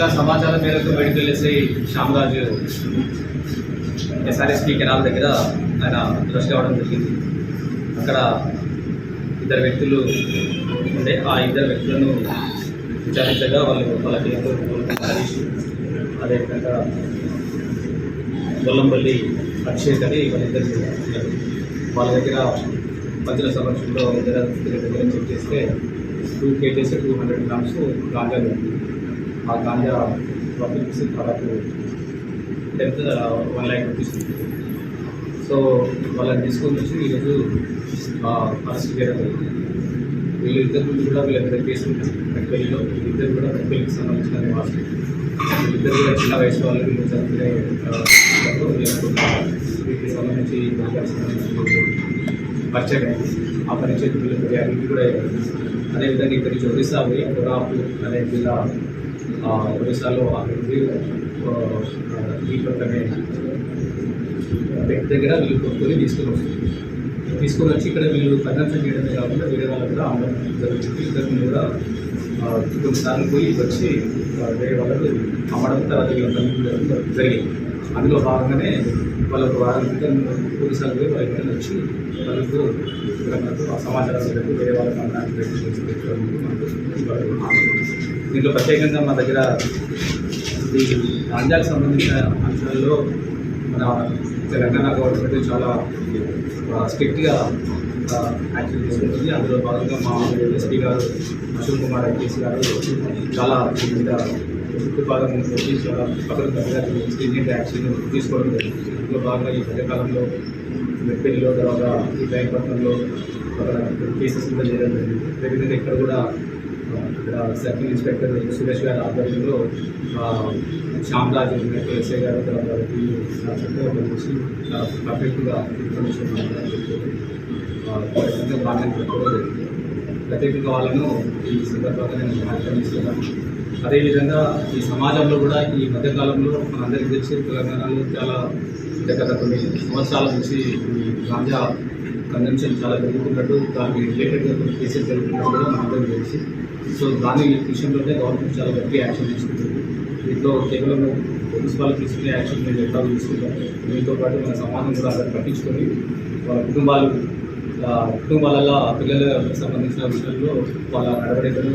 వచ్చిన సమాచారం మేరకు medical SI Shyamaraju SRSP canal దగ్గర ఆయన దృష్టి కావడం జరిగింది. అక్కడ ఇద్దరు వ్యక్తులు ఉండే ఆ ఇద్దరు వ్యక్తులను విచారించగా వాళ్ళు వాళ్ళకి ఎంతో హరీష్ అదేవిధంగా గొల్లంపల్లి అభిషేక్ అని వాళ్ళిద్దరు వాళ్ళ దగ్గర మధ్యలో సమక్షంలో ఇద్దరు దగ్గర చెక్ చేస్తే two KGs two hundred grams ganja ఉంది Uh, ఆ ganja rupees product tenth one lakh rupees so వాళ్ళని తీసుకొని వచ్చి ఈరోజు అరెస్ట్ చేయడం జరిగింది. వీళ్ళు ఇద్దరు కూడా వీళ్ళిద్దరు కేసులు కేసు వీళ్ళిద్దరు కూడా మెట్పల్లికి సంబంధించిన నివాసం వీళ్ళిద్దరు కూడా చిన్న వయసు వాళ్ళు వీళ్ళు చదువుకునే వీటికి సంబంధించి పరిచయం ఆ పరిచయం వీళ్ళకి ర్యాలీ కూడా అదేవిధంగా ఇక్కడ నుంచి పోయి కొరాపు అనే జిల్లా ఒరిస్సాలో అభివృద్ధి దగ్గర వీళ్ళు కొనుక్కొని తీసుకొని వస్తుంది తీసుకొని వచ్చి ఇక్కడ వీళ్ళు కన్సంప్షన్ చేయడమే కాకుండా వేరే వాళ్ళకి కూడా అమ్మడం జరుగుతుంది. ఇద్దరు కూడా కొన్నిసార్లు పోయి వచ్చి ఆ, వేరే వాళ్ళకి అమ్మడం తర్వాత వీళ్ళ జరిగింది. అందులో భాగంగానే వాళ్ళకు వారం క్రితం పోలీసులు పోయి వాళ్ళ వచ్చి వాళ్ళకు మనకు సమాచారం వేరే వాళ్ళకి అమ్మడానికి మనకు దీంట్లో ప్రత్యేకంగా మా దగ్గర ఈ గాంజాకి సంబంధించిన అంశాల్లో మన తెలంగాణ గవర్నమెంట్ చాలా స్ట్రిక్ట్గా యాక్షన్ తీసుకుంటుంది. అందులో భాగంగా మా ఎస్పీ గారు అశోక్ కుమార్ ఎంపీసీ గారు చాలా దీని మీద ఉత్పాదం చాలా పక్కన స్ట్రీట్ యాక్షన్ తీసుకోవడం జరిగింది. అందులో భాగంగా ఈ మధ్యకాలంలో మెట్పల్లిలో తర్వాత ఈ కేసెస్ కూడా చేయడం జరిగింది. అదేవిధంగా ఇక్కడ కూడా ఇక్కడ సర్కిల్ ఇన్స్పెక్టర్ సురేష్ గారి ఆధ్వర్యంలో శ్యామ్ రాజు ఎస్ఐ గారు తర్వాత చక్కగా వచ్చి పర్ఫెక్ట్గా ఇన్ఫర్మేషన్ బాగా పెట్టుకోవడం జరిగింది. ప్రత్యేకంగా వాళ్ళను ఈ సందర్భంగా నేను వ్యాఖ్యానిస్తున్నాను అదేవిధంగా ఈ సమాజంలో కూడా ఈ మధ్యకాలంలో మనందరికీ తెలిసి తెలంగాణలో చాలా అంటే గత కొన్ని సంవత్సరాల నుంచి గాంజా కన్వెన్షన్ చాలా పెరుగుతున్నట్టు దానికి రిలేటెడ్గా కొన్ని కేసెస్ జరుగుతున్నట్టు కూడా మనందరికీ తెలిసి. సో దాని విషయంలోనే గవర్నమెంట్ చాలా గట్టి యాక్షన్ తీసుకుంటుంది. దీంట్లో కేవలం పోలీస్ వాళ్ళు తీసుకునే యాక్షన్ మేము ఎట్లా తీసుకుంటాం. దీంతో పాటు మన సమాజం కూడా అక్కడ పట్టించుకొని వాళ్ళ కుటుంబాలు కుటుంబాలలో ఆ పిల్లలకు సంబంధించిన విషయంలో వాళ్ళ నడవడికను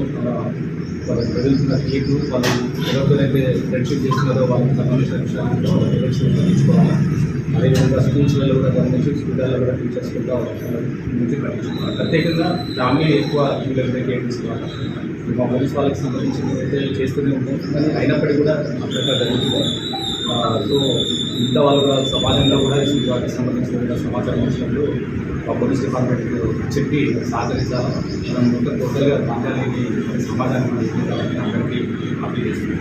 వాళ్ళ ప్రజలుతున్న తీర్పు వాళ్ళు ఎవరితోనైతే ఫ్రెండ్షిప్ చేస్తున్నారో వాళ్ళకి సంబంధించిన విషయాలు వాళ్ళ పేరెంట్స్ పట్టించుకోవాలి అదేవిధంగా స్కూల్స్లలో కూడా గమనించి స్కూళ్ళలో కూడా టీచర్స్ కూడా నుంచి పట్టించుకోవాలి ప్రత్యేకంగా ఫ్యామిలీ ఎక్కువ పిల్లలకి కేర్ తీసుకోవాలి? మా పోలీస్ వాళ్ళకి సంబంధించిన అయితే చేస్తూనే ఉంటాం కానీ అయినప్పటికీ కూడా అక్కడక్కడ జరుగుతుంది. సో ఇంత వాళ్ళు కూడా సమాజంలో కూడా వాటికి సంబంధించిన సమాచారం వచ్చినప్పుడు మా పోలీస్ డిపార్ట్మెంట్ చెప్పి సహకరించాలి. మనం మొత్తం టోటల్గా మాట్లాడలేని అందరికీ అప్పీల్ చేస్తున్నాం.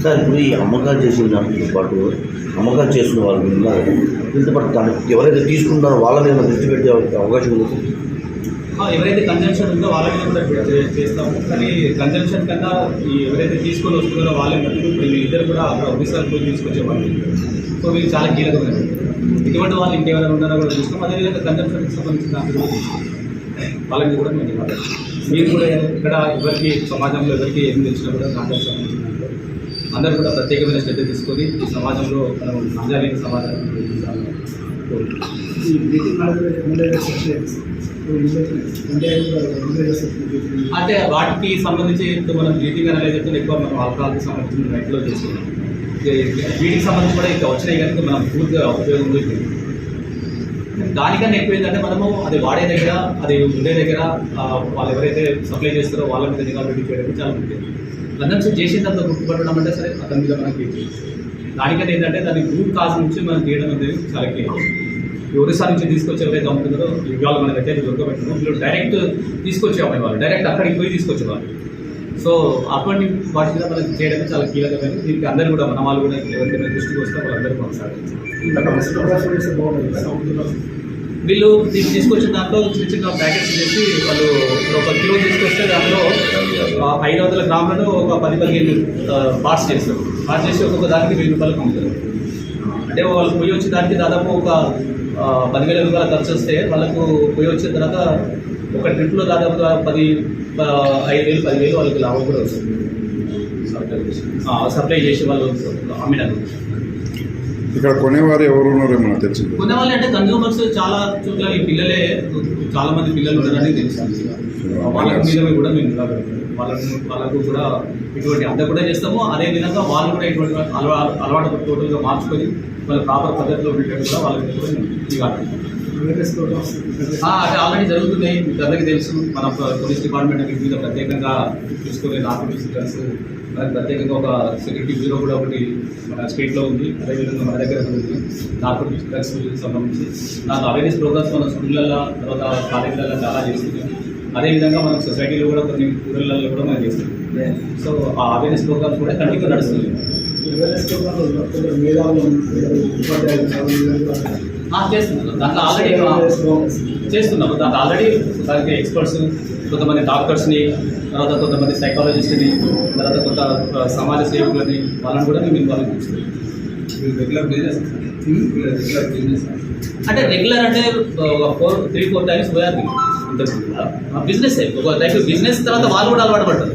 సార్ ఇప్పుడు ఈ అమ్మకాలు చేసిన దాంతో పాటు అమ్మకాలు చేసిన వాళ్ళు ఉన్నారు. దీంతో పాటు దాన్ని ఎవరైతే తీసుకుంటారో వాళ్ళని ఏమైనా దృష్టి పెట్టే అవకాశం ఉంది ఎవరైతే కన్జంక్షన్ ఉందో వాళ్ళని కూడా చే- చేస్తాము. కానీ కన్జంక్షన్ కన్నా ఈ ఎవరైతే తీసుకొని వస్తున్నారో వాళ్ళని మటుకు ఇప్పుడు వీళ్ళిద్దరు కూడా అక్కడ ఒకేసారి పోయి తీసుకొచ్చేవాళ్ళు. సో వీళ్ళు చాలా కీలకమైనవి ఇటువంటి వాళ్ళు ఇంకేమైనా ఉన్నారో కూడా చూస్తాం అదేవిధంగా కన్జంక్షన్కి సంబంధించిన వాళ్ళకి కూడా కూడా మేము ఇవ్వాలి మీరు కూడా ఇక్కడ ఎవరికి సమాజంలో ఎవరికి ఏం తెలిసినా కూడా గాంజాకి సంబంధించిన అందరూ కూడా ప్రత్యేకమైన శ్రద్ధ తీసుకొని ఈ సమాజంలో మనం గాంజా లేని సమాజాన్ని అంటే వాటికి సంబంధించి మనం బ్రీతింగ్ అనేది ఎక్కువ మనం ఆల్కహాల్కి సంబంధించిన రైట్లో చేసుకున్నాం. వీటికి సంబంధించి కూడా ఇంకా వచ్చినాయి కనుక మనం పూర్తిగా ఉపయోగం ఉంది దానికన్నా ఎక్కువ ఏంటంటే మనము అది వాడే దగ్గర అది ఉండే దగ్గర వాళ్ళు ఎవరైతే సప్లై చేస్తారో వాళ్ళ మీద నిఘా పెట్టి చేయడం చాలా ముఖ్యం. కన్సంప్షన్ చేసిన తర్వాత గుర్తుపట్టడం అంటే సరే అతని మీద మనకి దానికన్నా ఏంటంటే దాని రూట్ కాజ్ నుంచి మనం తీయడం అనేది చాలా కీలకం. ఒరిస్సా నుంచి తీసుకొచ్చి ఎవరైతే అమ్ముతున్నారో ఇవాళ మన దగ్గర దొరకబెట్టినారో వీళ్ళు డైరెక్ట్ తీసుకొచ్చేవాళ్ళు వాళ్ళు. డైరెక్ట్ అక్కడికి పోయి తీసుకొచ్చేవాళ్ళు. సో అటువంటి వాటి మీద మనం చేయడం చాలా కీలకమైనది దీనికి అందరూ కూడా మన వాళ్ళు కూడా ఎవరికైనా దృష్టికి వస్తే వాళ్ళందరూ సౌండ్లో వీళ్ళు దీన్ని తీసుకొచ్చిన దాంట్లో చిన్న చిన్న ప్యాకెట్స్ చేసి వాళ్ళు ఒక కిలో తీసుకొస్తే దాంట్లో ఐదు వందల గ్రాములను ఒక పది పదిహేను పార్ట్స్ చేస్తారు. పార్ట్స్ చేసి ఒక్కొక్క దానికి వెయ్యి రూపాయలు అమ్ముతారు. అంటే వాళ్ళు పొయ్యి వచ్చే దానికి దాదాపు ఒక పదివేల రూపాయల ఖర్చు వస్తే వాళ్ళకు పొయ్యి వచ్చిన తర్వాత ఒక ట్రిప్లో దాదాపుగా పది ఐదు వేలు పదివేలు వాళ్ళకి లాభం కూడా వస్తుంది. సప్లై చేసి. వాళ్ళు అమ్మినారు ఇక్కడ కొనేవారు ఎవరు ఉన్నారో మనకు తెలిసింది కొనేవాళ్ళు అంటే కన్జ్యూమర్స్ చాలా చోట్ల ఈ పిల్లలే చాలా మంది పిల్లలు ఉన్నారని తెలుసు. వాళ్ళ మీద కూడా మేము. వాళ్ళకు వాళ్ళకు కూడా ఇటువంటి అంతా కూడా చేస్తాము. అదే విధంగా వాళ్ళు కూడా ఇటువంటి అలవా అలవాటు టోటల్గా మార్చుకొని వాళ్ళ ప్రాపర్ పద్ధతిలో ఉండేటట్టు కూడా వాళ్ళకి కూడా అది ఆల్రెడీ జరుగుతున్నాయి. మీకు అందరికీ తెలుసు మన పోలీస్ డిపార్ట్మెంట్ వీటి మీద ప్రత్యేకంగా చూసుకునే నార్మల్ సిస్టర్స్ మనకి ప్రత్యేకంగా ఒక సెక్యూరిటీ బ్యూరో కూడా ఒకటి మన స్టేట్లో ఉంది. అదేవిధంగా మన దగ్గర ఉంది. నార్కోటిక్స్ డ్రగ్స్ సంబంధించి. నాకు అవేర్నెస్ ప్రోగ్రామ్స్ మన స్కూళ్ళల్లో తర్వాత కాలేజీలలో చాలా చేస్తున్నాం అదేవిధంగా మన సొసైటీలో కూడా కొన్ని ఊళ్ళల్లో కూడా మనం చేస్తున్నాం సో ఆ అవేర్నెస్ ప్రోగ్రామ్స్ కూడా కంటిన్యూ నడుస్తుంది అవేర్నెస్ మేధావులు ఉపాధ్యాయులు చేస్తున్నాం దాంట్లో ఆల్రెడీ చేస్తున్నాము దాంట్లో ఆల్రెడీ దానికి ఎక్స్పర్ట్స్ కొంతమంది డాక్టర్స్ని తర్వాత కొంతమంది సైకాలజిస్ట్ని తర్వాత కొంత సమాజ సేవకులని వాళ్ళని కూడా మేము ఇన్వాల్వ్ చేస్తున్నాం. రెగ్యులర్ బిజినెస్ రెగ్యులర్ బిజినెస్ అంటే రెగ్యులర్ అంటే ఒక ఫోర్ త్రీ ఫోర్ టైమ్స్ పోయారు బిజినెస్ ఒక టైప్ బిజినెస్ తర్వాత వాళ్ళు కూడా అలవాటు పడతారు.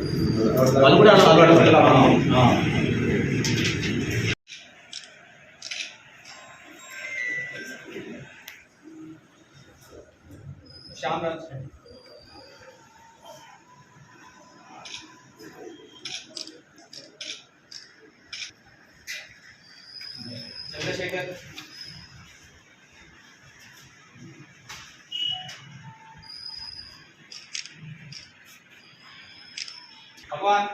వాళ్ళు కూడా అలా అలవాటు పడతారు. ఆ, ఆ. శ్యామ్ రాజ్ చంద్రశేఖర్ భగవాన్